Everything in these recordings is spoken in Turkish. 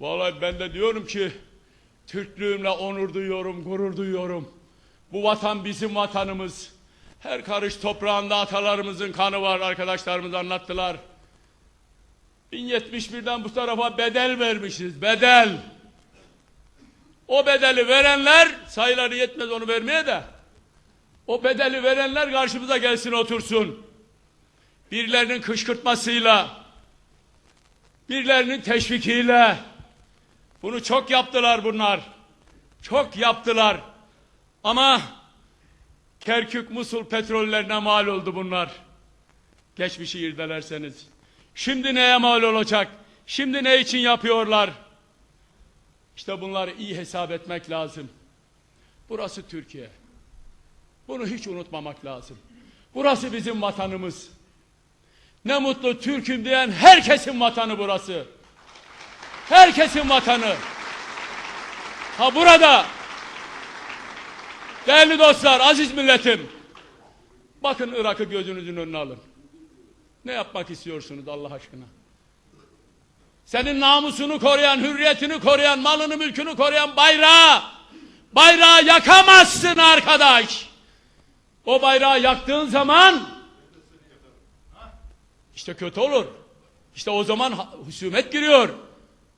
Vallahi ben de diyorum ki Türklüğümle onur duyuyorum, gurur duyuyorum. Bu vatan bizim vatanımız. Her karış toprağında atalarımızın kanı var arkadaşlarımız anlattılar. 1071'den bu tarafa bedel vermişiz, bedel. O bedeli verenler sayıları yetmez onu vermeye de. O bedeli verenler karşımıza gelsin otursun. Birilerinin kışkırtmasıyla, birilerinin teşvikiyle. Bunu çok yaptılar bunlar. Çok yaptılar. Ama Kerkük, Musul petrollerine mal oldu bunlar. Geçmişi irdelerseniz. Şimdi neye mal olacak? Şimdi ne için yapıyorlar? İşte bunları iyi hesap etmek lazım. Burası Türkiye. Bunu hiç unutmamak lazım. Burası bizim vatanımız. Ne mutlu Türk'üm diyen herkesin vatanı burası. Herkesin vatanı. Ha burada değerli dostlar, aziz milletim. Bakın Irak'ı gözünüzün önüne alın. Ne yapmak istiyorsunuz Allah aşkına? Senin namusunu koruyan, hürriyetini koruyan, malını mülkünü koruyan bayrağı, bayrağı yakamazsın arkadaş. O bayrağı yaktığın zaman işte kötü olur. İşte o zaman husumet giriyor.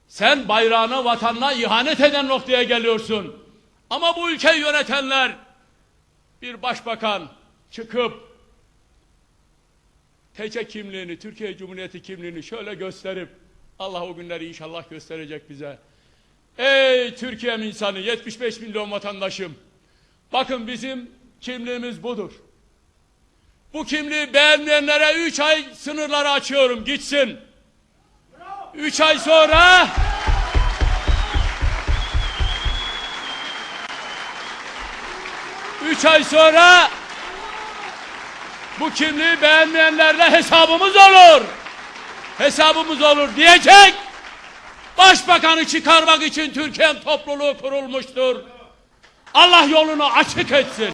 Sen bayrağına, vatanına ihanet eden noktaya geliyorsun. Ama bu ülkeyi yönetenler bir başbakan çıkıp TC kimliğini, Türkiye Cumhuriyeti kimliğini şöyle gösterip Allah o günleri inşallah gösterecek bize. Ey Türkiye'm insanı, 75 milyon vatandaşım. Bakın bizim kimliğimiz budur. Bu kimliği beğenmeyenlere 3 ay sınırları açıyorum gitsin. 3 ay sonra Üç ay sonra bu kimliği beğenmeyenlerle hesabımız olur. Hesabımız olur diyecek. Başbakanı çıkarmak için Türkiye topluluğu kurulmuştur. Allah yolunu açık etsin.